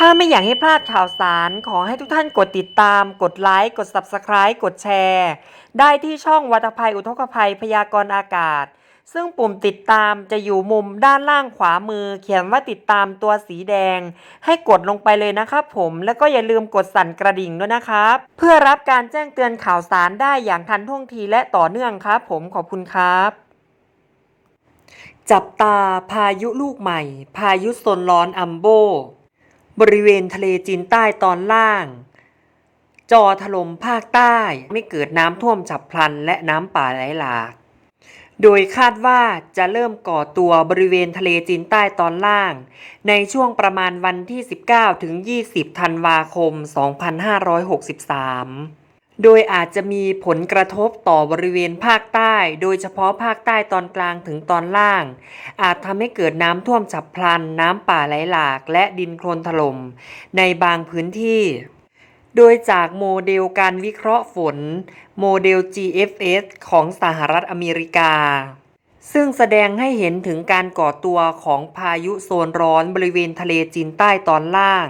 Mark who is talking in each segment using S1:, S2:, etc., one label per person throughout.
S1: ถ้าไม่อยากให้พลาดข่าวสาร ขอให้ทุกท่านกดติดตาม กดไลค์ กด Subscribe กดแชร์ ได้ที่ช่องวัตภัยอุทกภัยพยากรณ์อากาศ ซึ่งปุ่มติดตามจะอยู่มุมด้านล่างขวามือ เขียนว่าติดตามตัวสีแดง ให้กดลงไปเลยนะครับผม แล้วก็อย่าลืมกดสั่นกระดิ่งด้วยนะครับ เพื่อรับการแจ้งเตือนข่าวสารได้อย่างทันท่วงทีและต่อเนื่องครับผมขอบคุณครับจับตาพายุลูกใหม่ พายุโซนร้อนอัมโบ บริเวณทะเลจีนใต้ตอนล่าง จอถล่มภาคใต้ไม่เกิดน้ำท่วมฉับพลันและน้ำป่าไหลหลากโดยคาดว่าจะเริ่มก่อตัวบริเวณทะเลจีนใต้ตอนล่าง ในช่วงประมาณวันที่ 19 ถึง 20 ธันวาคม 2563 โดยอาจจะมีผลกระทบต่อบริเวณภาคใต้ โดยเฉพาะภาคใต้ตอนกลางถึงตอนล่าง อาจทำให้เกิดน้ำท่วมฉับพลัน น้ำป่าไหลหลาก และดินโคลนถล่มในบางพื้นที่ โดยจากโมเดลการวิเคราะห์ฝน โมเดล GFS ของสหรัฐอเมริกา ซึ่งแสดงให้เห็นถึงการก่อตัวของพายุโซนร้อนบริเวณทะเลจีนใต้ตอนล่าง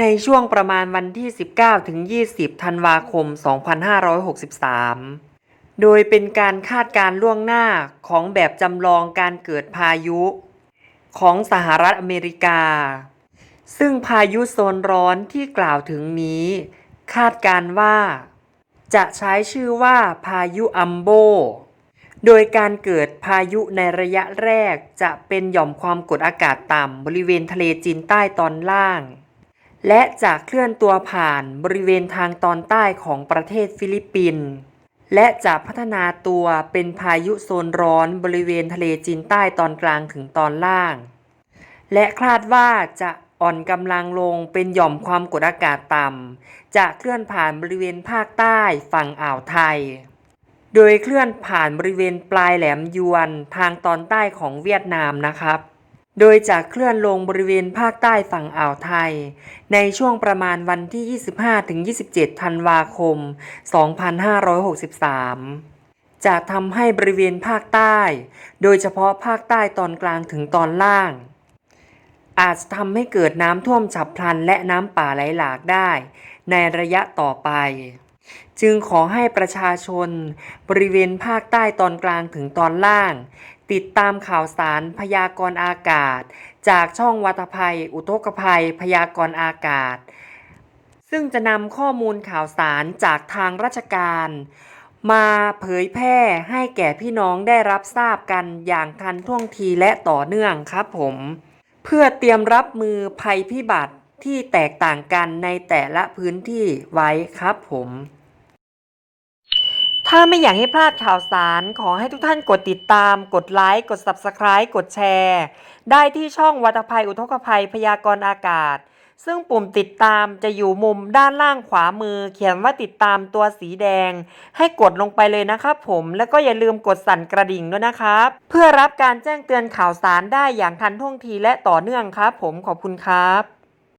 S1: ในช่วงประมาณวันที่ 19 ถึง 20 ธันวาคม 2563 โดยเป็นการคาดการล่วงหน้าของแบบจำลองการเกิดพายุของสหรัฐอเมริกา ซึ่งพายุโซนร้อนที่กล่าวถึงนี้ คาดการว่า จะใช้ชื่อว่าพายุอัมโบ โดยการเกิดพายุในระยะแรกจะเป็นหย่อมความกดอากาศต่ำบริเวณทะเลจีนใต้ตอนล่าง และจะเคลื่อนตัวผ่านบริเวณทางตอนใต้ของประเทศฟิลิปปินส์และจะพัฒนาตัวเป็นพายุโซนร้อนบริเวณทะเลจีนใต้ตอนกลางถึงตอนล่าง และคาดว่าจะอ่อนกำลังลงเป็นหย่อมความกดอากาศต่ำ จะเคลื่อนผ่านบริเวณภาคใต้ฝั่งอ่าวไทย โดยเคลื่อนผ่านบริเวณปลายแหลมยวนทางตอนใต้ของเวียดนามนะครับ โดยจะเคลื่อนลงบริเวณภาคใต้ฝั่งอ่าวไทย ในช่วงประมาณวันที่ 25-27 ธันวาคม 2563จะทำให้บริเวณภาคใต้ โดยเฉพาะภาคใต้ตอนกลางถึงตอนล่าง อาจจะทำให้เกิดน้ำท่วมฉับพลันและน้ำป่าไหลหลากได้ ในระยะต่อไป จึงขอให้ประชาชน บริเวณภาคใต้ตอนกลางถึงตอนล่าง ติดตามข่าวสารพยากรณ์อากาศ จากช่องวัตภัย อุทกภัย พยากรณ์อากาศ ซึ่งจะนำข้อมูลข่าวสารจากทางราชการ มาเผยแพร่ให้แก่พี่น้องได้รับทราบกันอย่างทันท่วงทีและต่อเนื่องครับผม เพื่อเตรียมรับมือภัยพิบัติที่แตกต่างกันในแต่ละพื้นที่ไว้ครับผม ถ้าไม่อยากให้พลาดข่าวสาร ขอให้ทุกท่านกดติดตาม กดไลค์ กด Subscribe กดแชร์ ได้ที่ช่องวัตภัยอุทกภัยพยากรณ์อากาศ ซึ่งปุ่มติดตามจะอยู่มุมด้านล่างขวามือ เขียนว่าติดตามตัวสีแดง ให้กดลงไปเลยนะครับผม แล้วก็อย่าลืมกดสั่นกระดิ่งด้วยนะครับ เพื่อรับการแจ้งเตือนข่าวสารได้อย่างทันท่วงทีและต่อเนื่องครับ ผมขอบคุณครับ